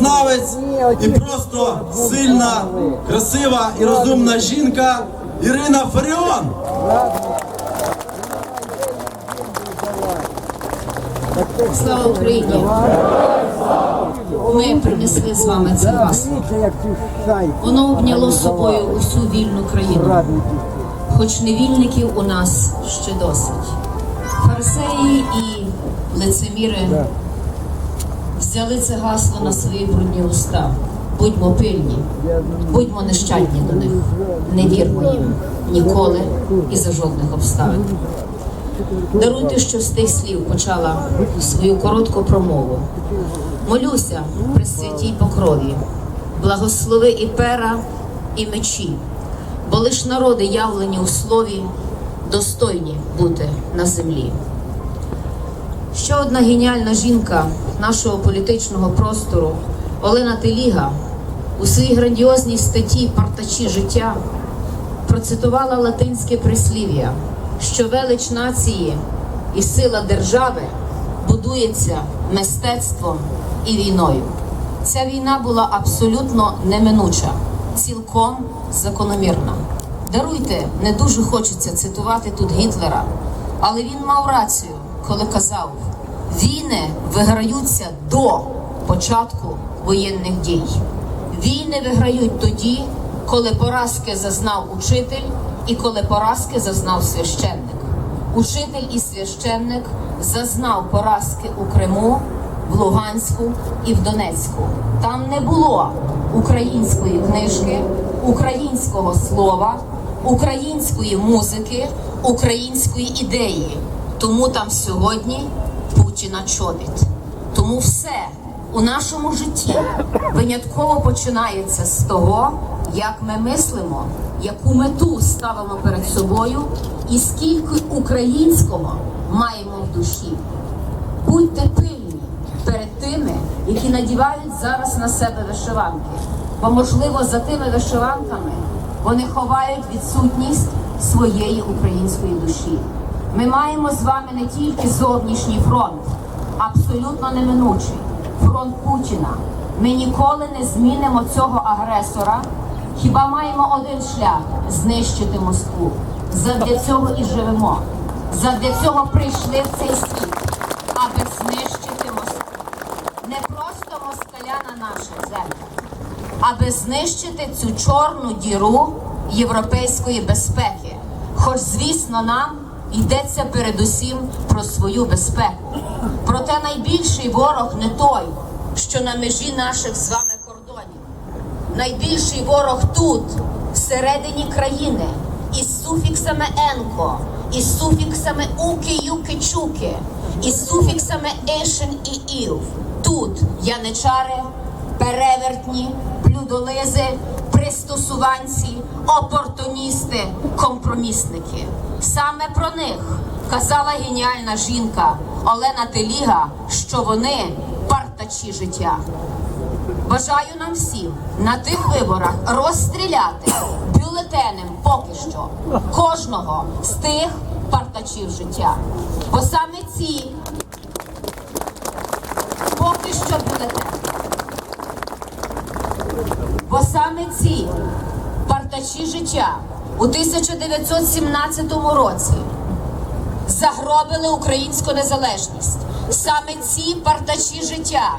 краєзнавець і просто сильна, красива і розумна жінка Ірина Фаріон. Слава Україні! Ми принесли з вами це гасло. Воно обняло з собою усю вільну країну, хоч невільників у нас ще досить. Фарисеї і лицеміри взяли це гасло на свої брудні уста. Будьмо пильні, будьмо нещадні до них, не вірмо їм ніколи і за жодних обставин. Даруйте, що з тих слів почала свою коротку промову. Молюся при святій покрові, благослови і пера, і мечі, бо лиш народи явлені у слові, достойні бути на землі. Ще одна геніальна жінка нашого політичного простору Олена Теліга у своїй грандіозній статті Партачі життя процитувала латинське прислів'я, що велич нації і сила держави будується мистецтвом і війною. Ця війна була абсолютно неминуча, цілком закономірна. Даруйте, не дуже хочеться цитувати тут Гітлера, але він мав рацію, коли казав: війни виграються до початку воєнних дій. Війни виграють тоді, коли поразки зазнав учитель і коли поразки зазнав священник. Учитель і священник зазнав поразки у Криму, в Луганську і в Донецьку. Там не було української книжки, українського слова, української музики, української ідеї. Тому там сьогодні Путіна чобіт. Тому все у нашому житті винятково починається з того, як ми мислимо, яку мету ставимо перед собою, і скільки українського маємо в душі. Будьте пильні перед тими, які надівають зараз на себе вишиванки, бо, можливо, за тими вишиванками вони ховають відсутність своєї української душі. Ми маємо з вами не тільки зовнішній фронт, абсолютно неминучий фронт Путіна. Ми ніколи не змінимо цього агресора. Хіба маємо один шлях знищити Москву? Задля цього і живемо. Задля цього прийшли в цей світ, аби знищити Москву. Не просто москаля на наших землях, аби знищити цю чорну діру європейської безпеки. Хоч, звісно, нам йдеться передусім про свою безпеку. Проте найбільший ворог не той, що на межі наших з вами кордонів. Найбільший ворог тут, всередині країни, із суфіксами енко, із суфіксами уки, юки, чуки, із суфіксами ешен і ів. Тут яничари, перевертні, блюдолизи, пристосуванці, опортуністи, компромісники. Саме про них казала геніальна жінка Олена Теліга, що вони партачі життя. Бажаю нам всім на тих виборах розстріляти бюлетенем поки що кожного з тих партачів життя. Бо саме ці поки що Бо саме ці партачі життя у 1917 році загробили українську незалежність. Саме ці партачі життя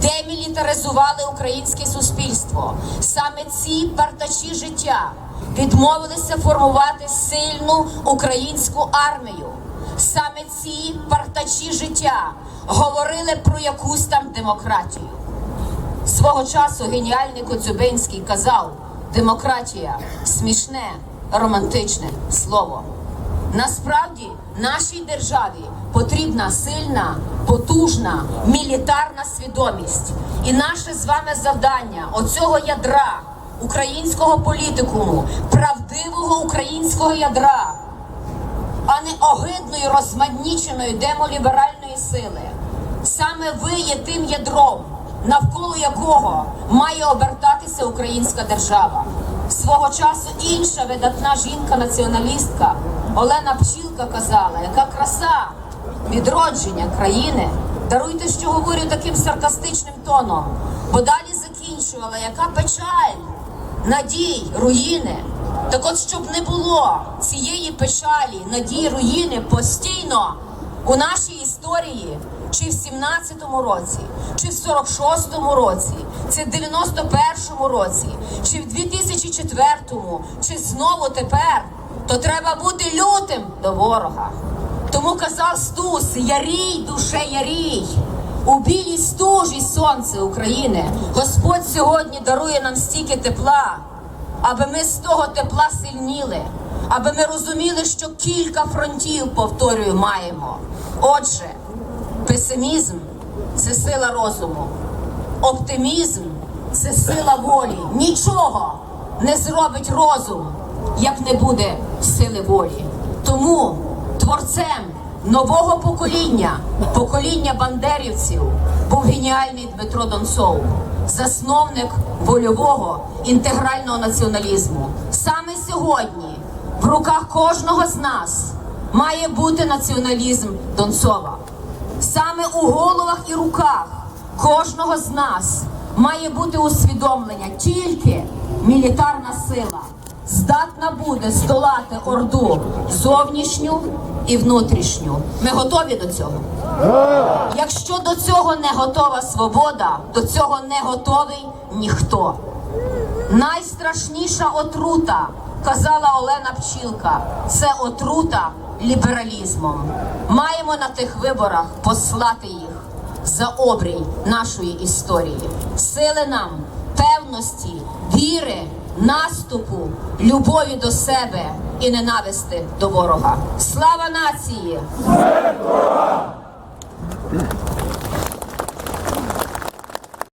демілітаризували українське суспільство. Саме ці партачі життя відмовилися формувати сильну українську армію. Саме ці партачі життя говорили про якусь там демократію. Свого часу геніальний Коцюбинський казав: демократія смішне, романтичне слово. Насправді нашій державі потрібна сильна, потужна мілітарна свідомість. І наше з вами завдання оцього ядра українського політикуму, правдивого українського ядра, а не огидної розманіченої демоліберальної сили. Саме ви є тим ядром, навколо якого має обертатися українська держава. Свого часу інша видатна жінка-націоналістка Олена Пчілка казала, яка краса відродження країни. Даруйте, що говорю таким саркастичним тоном. Бо далі закінчувала, яка печаль, надій, руїни. Так от, щоб не було цієї печалі, надії, руїни постійно у нашій історії, чи в 17-му році, чи в 46-му році, чи в 91-му році, чи в 2004-му, чи знову тепер, то треба бути лютим до ворога. Тому казав Стус, ярій, душе, ярій. У білій стужі сонце України. Господь сьогодні дарує нам стільки тепла, аби ми з того тепла сильніли, аби ми розуміли, що кілька фронтів, повторюю, маємо. Отже, песимізм це сила розуму, оптимізм це сила волі. Нічого не зробить розум, як не буде сили волі. Тому творцем нового покоління, покоління бандерівців, був геніальний Дмитро Донцов, засновник вольового інтегрального націоналізму. Саме сьогодні в руках кожного з нас має бути націоналізм Донцова. Саме у головах і руках кожного з нас має бути усвідомлення тільки мілітарна сила здатна буде здолати орду зовнішню і внутрішню. Ми готові до цього. Якщо до цього не готова свобода, до цього не готовий ніхто. Найстрашніша отрута, казала Олена Пчілка, це отрута лібералізмом. Маємо на тих виборах послати їх за обрій нашої історії, сили нам, певності, віри, наступу, любові до себе і ненависти до ворога. Слава нації!